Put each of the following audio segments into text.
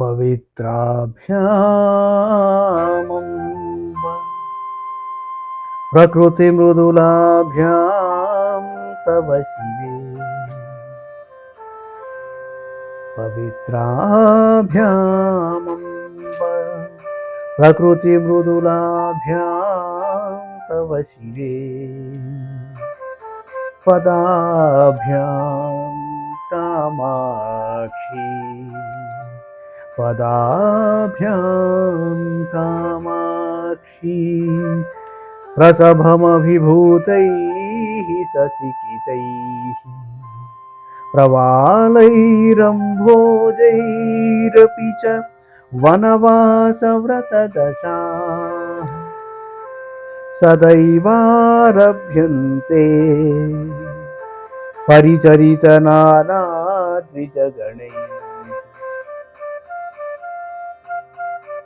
పవిత్రాభ్యామంబ ప్రకృతి మృదులాభ్యాం తవ శివే. పవిత్రాభ్యామంబ ప్రకృతి మృదులాభ్యాం తవ శివే. పదాభ్యాం కామాక్షి. पदाभ्यां कामाक्षी प्रसभमभिभूतैः सचिकितैः प्रवालैरम्भोजैरपि च वनवासव्रतदशा सदैवारभ्यन्ते परिचरितनाद्विजगणैः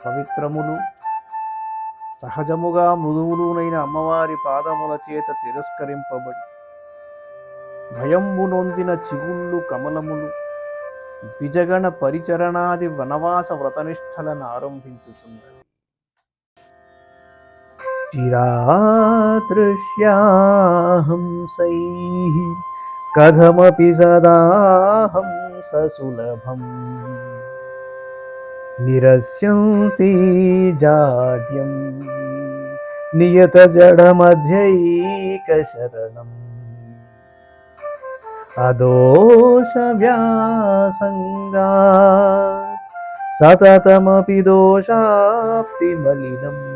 పవిత్రములు. సహజముగా మృదువులునైన అమ్మవారి పాదముల చేత తిరస్కరింపబడి భయంబు నొందిన చిగుళ్ళు కమలములు ద్విజగణ పరిచరణాది వనవాస వ్రతనిష్టలను ఆరంభించుతున్నది చిరాతృష్యాహంసై కథమపి సదాహం ససులభం निरस्यन्ति जाड्यं। नियतजडमध्यैकशरणम्। अदोषव्यासङ्गा सततमपि दोषाप्तिमलिनम्।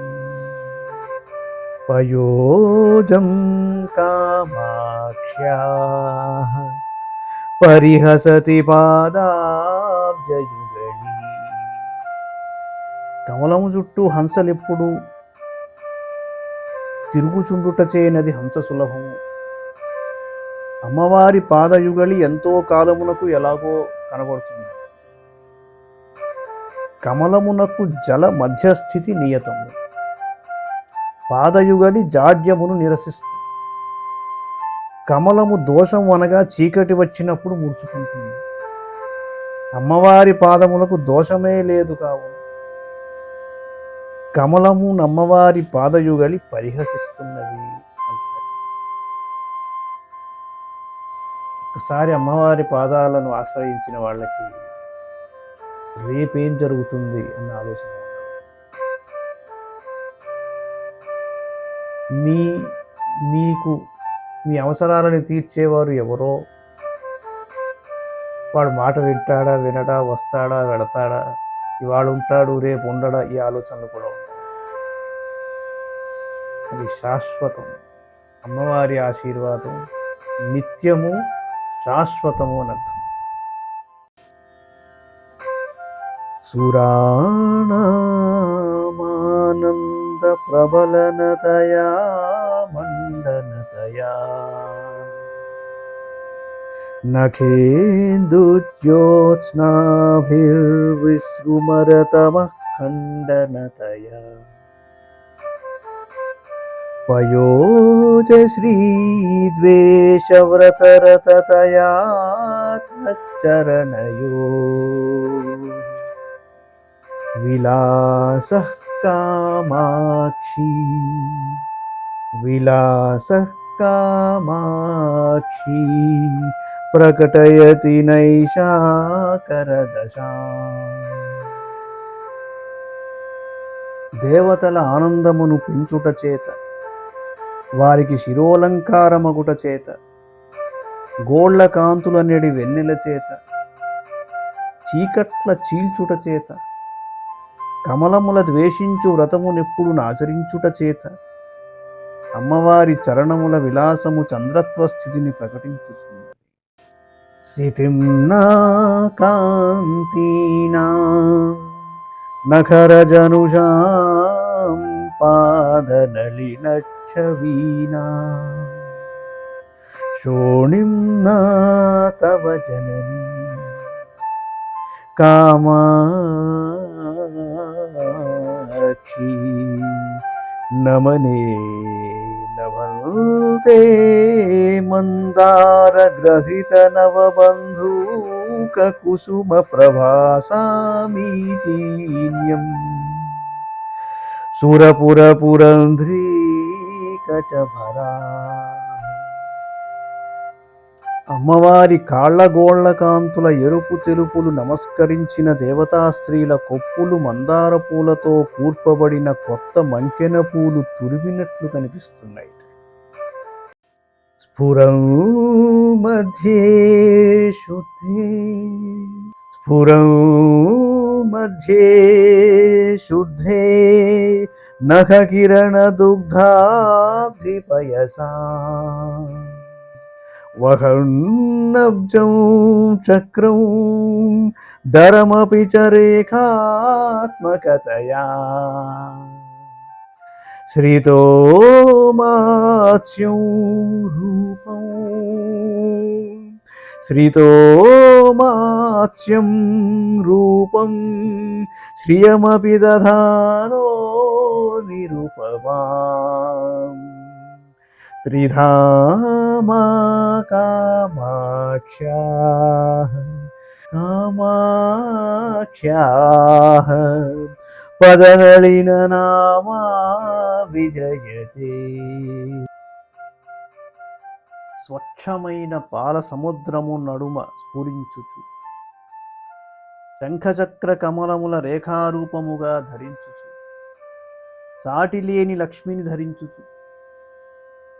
पयोजं कामाक्ष्याः परिहसति पादाब्जयु। కమలము చుట్టూ హంసలెప్పుడు తిరుగుచుండుటచేనది హంస సులభము. అమ్మవారి పాదయుగళి ఎంతో కాలమునకు ఎలాగో కనబడుతుంది. కమలమునకు జల మధ్యస్థితి నియతము. పాదయుగలి జాడ్యమును నిరసిస్తుంది కమలము దోషం అనగా చీకటి వచ్చినప్పుడు ముడుచుకుంటుంది. అమ్మవారి పాదములకు దోషమే లేదు కావు కమలము నమ్మవారి పాదయుగలి పరిహసిస్తున్నది ఒకసారి అమ్మవారి పాదాలను ఆశ్రయించిన వాళ్ళకి రేపేం జరుగుతుంది అన్న ఆలోచన మీ మీకు మీ అవసరాలను తీర్చేవారు ఎవరో వాడు మాట వింటాడా వినడా వస్తాడా వెళతాడా ఇవాళ ఉంటాడు రేపు ఉండడా ఈ ఆలోచనలు కూడా ఉంటాయి. అది శాశ్వతం. అమ్మవారి ఆశీర్వాదం నిత్యము శాశ్వతము అని అర్థం. సురాణమానంద ప్రబలనతయా మండనతయా नखेन्दुज्योत्स्नाभिर्विसृमरतमः खण्डनतया पयोजश्रीद्वेषव्रतरततयात्मच्चरणयो विलासः कामाक्षी। विलासः కామాక్షి ప్రకటయతి నైషాకరదశా దేవతల ఆనందమును పెంచుట చేత వారికి శిరోలంకారమగుట చేత గోళ్ళ కాంతులనేడి వెన్నెల చేత చీకట్ల చీల్చుట చేత కమలముల ద్వేషించు వ్రతమునెప్పుడు నాచరించుట చేత అమ్మవారి చరణముల విలాసము చంద్రత్వ స్థితిని ప్రకటించుతున్నది స్థితిం నా కాంతీనా నఖరజనుషాం పాదనలినక్షవీనా శోణిం నా తవ జనని కామాక్షి नमने नभन्ते मन्दारग्रथितनवबन्धूककुसुमप्रभासामीचीन्यम् सुरपुरपुरन्ध्रीकचभरा। అమ్మవారి కాళ్ళగోళ్ళ కాంతుల ఎరుపు తెలుపులు నమస్కరించిన దేవతా స్త్రీల కొప్పులు మందార పూలతో కూర్పబడిన కొత్త మంకెన పూలు తురిమినట్లు కనిపిస్తున్నాయి. స్ఫురం మధ్యే శుద్ధే స్ఫురం మధ్యే శుద్ధే నఖ కిరణ దుగ్ధాభిపయసా वहर्णब्जौ चक्रौ धरमपि च रेखात्मकतया श्रितो मात्स्यौ रूपौ श्रितो मात्स्यं रूपं श्रियमपि दधानो निरुपमा त्रिधामा కామాక్ష్యా పదనళిన నామా విజయతే. స్వచ్ఛమైన పాల సముద్రము నడుమ స్ఫురించుచు. శంఖచక్ర కమలముల రేఖారూపముగా ధరించుచు. సాటిలేని లక్ష్మిని ధరించుచు.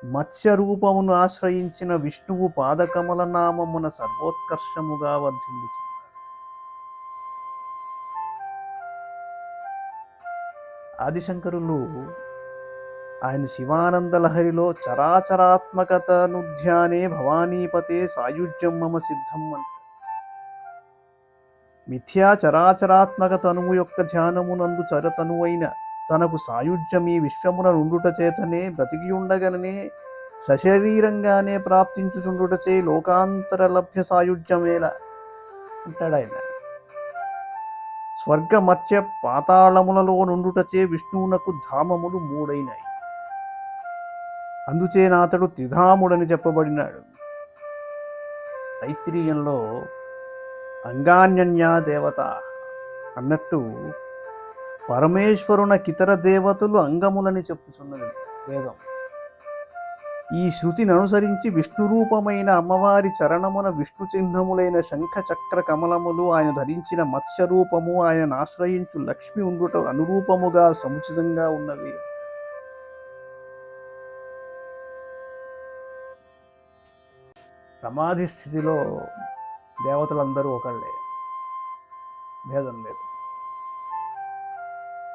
మత్స్య రూపమును ఆశ్రయించిన విష్ణువు పాదకమల నామమున సర్వోత్కర్షముగా వర్ధిల్లుచున్నాడు. ఆదిశంకరులు ఆయన శివానందలహరిలో చరాచరాత్మకతనుధ్యానే చరాచరాత్మకతను ధ్యానే భవానీపతే సాయుజ్యం మమ సిద్ధం అంటారు మిథ్యా చరాచరాత్మక తనువు యొక్క ధ్యానమునందు చరతనువైన తనకు సాయుధ్యమీ విశ్వమున నుండుట చేతనే బ్రతికి ఉండగననే సశరీరంగానే ప్రాప్తించుచుండుటచే లోకాంతర లభ్య సాయుధ్యమేలా అంటాడు ఆయన. స్వర్గ మత్స్య పాతాళములలో నుండుటచే విష్ణువునకు ధామములు మూడైనాయి. అందుచేనాతడు త్రిధాముడని చెప్పబడినాడు. తైత్రీయంలో అంగాన్యన్యా దేవత అన్నట్టు పరమేశ్వరునకితర దేవతలు అంగములని చెప్పుచున్నది వేదం. ఈ శృతిని అనుసరించి విష్ణు రూపమైన అమ్మవారి చరణమున విష్ణు చిహ్నములైన శంఖ చక్ర కమలములు ఆయన ధరించిన మత్స్య రూపము ఆయన ఆశ్రయించు లక్ష్మి ఉండుట అనురూపముగా సముచితంగా ఉన్నవి. సమాధి స్థితిలో దేవతలందరూ ఒకళ్ళే. భేదం లేదు.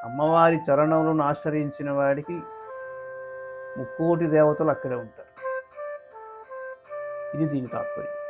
అమ్మవారి చరణములను ఆశ్రయించిన వాడికి ముక్కోటి దేవతలు అక్కడే ఉంటారు. ఇది దీని తాత్పర్యం.